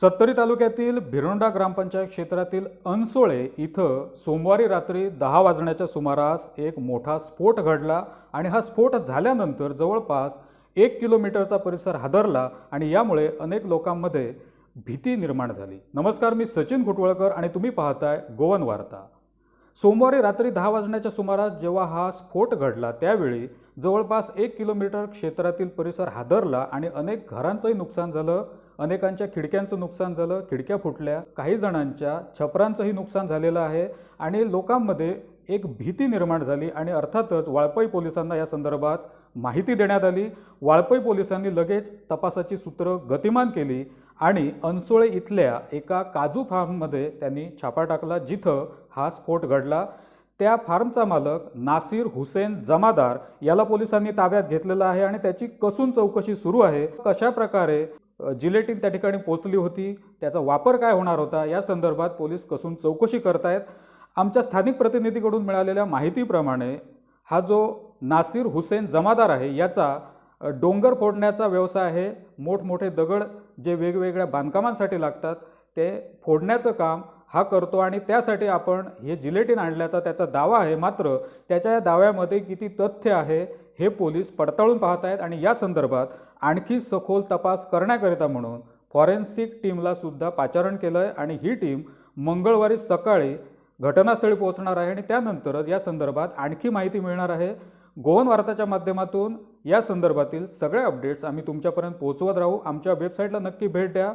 सत्तरी तालुक्यातील भिरोंडा ग्रामपंचायत क्षेत्रातील अनसोळे इथं सोमवारी रात्री दहा वाजण्याच्या सुमारास एक मोठा स्फोट घडला आणि हा स्फोट झाल्यानंतर जवळपास एक किलोमीटरचा परिसर हादरला आणि यामुळे अनेक लोकांमध्ये भीती निर्माण झाली. नमस्कार मी सचिन खुटवळकर आणि तुम्ही पाहताय गोवन वार्ता. सोमवारी रात्री दहा वाजण्याच्या सुमारास जेव्हा हा स्फोट घडला त्यावेळी जवळपास एक किलोमीटर क्षेत्रातील परिसर हादरला आणि अनेक घरांचंही नुकसान झालं. अनेकांच्या खिडक्यांचं नुकसान झालं खिडक्या फुटल्या काही जणांच्या छपरांचंही नुकसान झालेलं आहे आणि लोकांमध्ये एक भीती निर्माण झाली आणि अर्थातच वाळपई पोलिसांना या संदर्भात माहिती देण्यात आली. वाळपई पोलिसांनी लगेच तपासाची सूत्र गतिमान केली आणि अनसोळे इथल्या एका काजू फार्ममध्ये त्यांनी छापा टाकला जिथं हा स्फोट घडला. त्या फार्मचा मालक नासिर हुसेन जमादार याला पोलिसांनी ताब्यात घेतलेला आहे आणि त्याची कसून चौकशी सुरू आहे. कशा प्रकारे जिलेटिन त्या ठिकाणी पोचली होती. त्याचा वापर काय होणार होता? या संदर्भात पोलीस कसून चौकशी करतायत. आमच्या स्थानिक प्रतिनिधीकडून मिळालेल्या माहितीप्रमाणे हा जो नासिर हुसेन जमादार आहे याचा डोंगर फोडण्याचा व्यवसाय आहे. मोठमोठे दगड जे वेगवेगळ्या बांधकामांसाठी लागतात ते फोडण्याचं काम हा करतो आणि त्यासाठी आपण हे जिलेटिन आणल्याचा त्याचा दावा आहे. मात्र त्याच्या या दाव्यामध्ये किती तथ्य आहे हे पोलीस पडताळून पाहत आहेत आणि या संदर्भात आणखी सखोल तपास करण्याकरिता म्हणून फॉरेन्सिक टीमला सुद्धा पाचारण केलं आहे आणि ही टीम मंगळवारी सकाळी घटनास्थळी पोहोचणार आहे आणि त्यानंतरच या संदर्भात आणखी माहिती मिळणार आहे. गोवन वार्ताच्या माध्यमातून या संदर्भातील सगळे अपडेट्स आम्ही तुमच्यापर्यंत पोहोचवत राहू. आमच्या वेबसाईटला नक्की भेट द्या.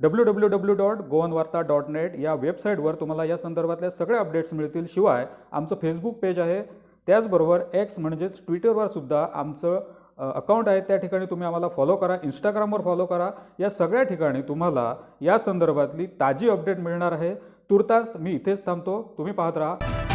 W W W dot Goan Varta dot net या वेबसाईटवर तुम्हाला या संदर्भातल्या सगळे अपडेट्स मिळतील. शिवाय आमचं फेसबुक पेज आहे. त्याचबरोबर एक्स म्हणजेच ट्विटरवर सुद्धा आमचं अकाउंट आहे त्या ठिकाणी तुम्ही आम्हाला फॉलो करा इंस्टाग्रामवर फॉलो करा. या सगळ्या ठिकाणी तुम्हाला या संदर्भातली ताजी अपडेट मिळणार आहे. तुर्तास मी इथेच थांबतो. तुम्ही पाहत राहा.